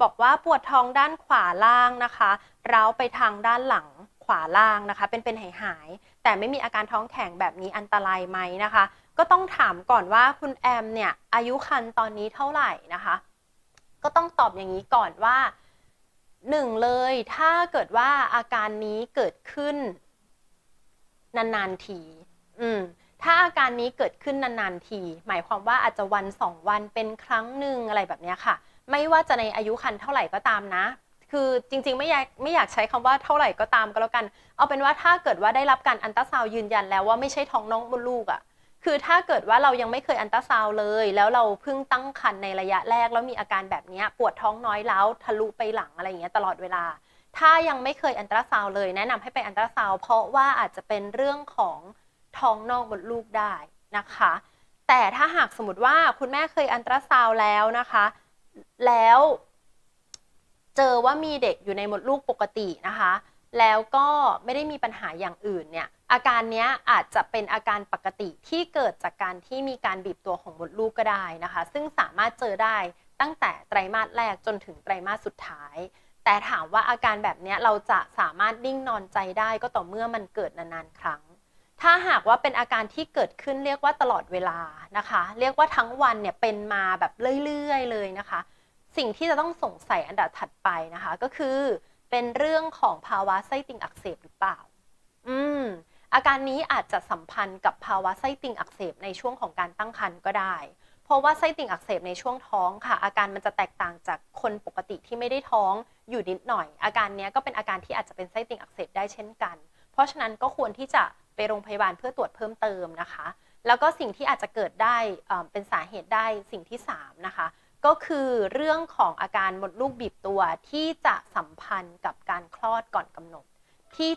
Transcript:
บอกว่าปวดท้องด้านขวาล่างนะคะร้าวไปทางด้านหลังขวาล่างนะคะ เป็นเป็นหายหายๆแต่ไม่มีอาการท้องแข็งแบบนี้อันตรายไหมนะคะ ก็ต้องถามก่อนว่าคุณแอมเนี่ยอายุคันตอนนี้เท่าไหร่นะคะ ก็ต้องตอบอย่างนี้ก่อนว่าหนึ่งเลยถ้าเกิดว่าอาการนี้เกิดขึ้นนานๆทีอืมถ้าอาการนี้เกิดขึ้นนานๆที หมายความว่าอาจจะวันสองวันเป็นครั้งหนึ่งอะไรแบบนี้ค่ะ ไม่ว่าจะในอายุคันเท่าไหร่ก็ตามนะ คือจริงๆไม่อยากไม่อยากใช้คำว่าเท่าไหร่ก็ตามก็แล้วกัน เอาเป็นว่าถ้าเกิดว่าได้รับการอันตราซาวยืนยันแล้วว่าไม่ใช่ท้องน้องมดลูกอะ่ะคือถ้าเกิดว่าเรายังไม่เคยอันตราซาวเลย แล้วเราเพิ่งตั้งครรภ์ในระยะแรกแล้วมีอาการแบบนี้ปวดท้องน้อยแล้วทะลุไปหลังอะไรอย่างเงี้ยตลอดเวลา ถ้ายังไม่เคยอันตราซาวเลย แนะนำให้ไปอันตราซาวเพราะว่าอาจจะเป็นเรื่องของท้องนอกมดลูกได้นะคะ แต่ถ้าหากสมมติว่าคุณแม่เคยอันตราซาวแล้วนะคะ แล้วเจอว่ามีเด็กอยู่ในมดลูกปกตินะคะ แล้วก็ไม่ได้มีปัญหาอย่างอื่นเนี่ยอาการนี้อาจจะเป็นอาการปกติที่เกิดจากการที่มีการบีบตัวของมดลูกก็ได้นะคะ ซึ่งสามารถเจอได้ตั้งแต่ไตรมาสแรกจนถึงไตรมาสสุดท้าย แต่ถามว่าอาการแบบนี้เราจะสามารถนิ่งนอนใจได้ก็ต่อเมื่อมันเกิดนานๆครั้ง ถ้าหากว่าเป็นอาการที่เกิดขึ้นเรียกว่าตลอดเวลานะคะ เรียกว่าทั้งวันเนี่ยเป็นมาแบบเรื่อยๆ เลยนะคะ สิ่งที่จะต้องสงสัยอันดับถัดไปนะคะ ก็คือเป็นเรื่องของภาวะไส้ติ่งอักเสบหรือเปล่า อืม อาการนี้อาจจะสัมพันธ์กับภาวะไส้ติ่งอักเสบในช่วงของการตั้งครรภ์ก็ได้ เพราะว่าไส้ติ่งอักเสบในช่วงท้องค่ะ อาการมันจะแตกต่างจากคนปกติที่ไม่ได้ท้องอยู่นิดหน่อย อาการนี้ก็เป็นอาการที่อาจจะเป็นไส้ติ่งอักเสบได้เช่นกัน เพราะฉะนั้นก็ควรที่จะ ไปโรงพยาบาลเพื่อตรวจเพิ่มเติมนะคะ แล้วก็สิ่งที่อาจจะเกิดได้เป็นสาเหตุได้สิ่งที่สามนะคะ ก็คือเรื่องของอาการมดลูกบีบตัวที่จะสัมพันธ์กับการคลอดก่อนกำหนดที่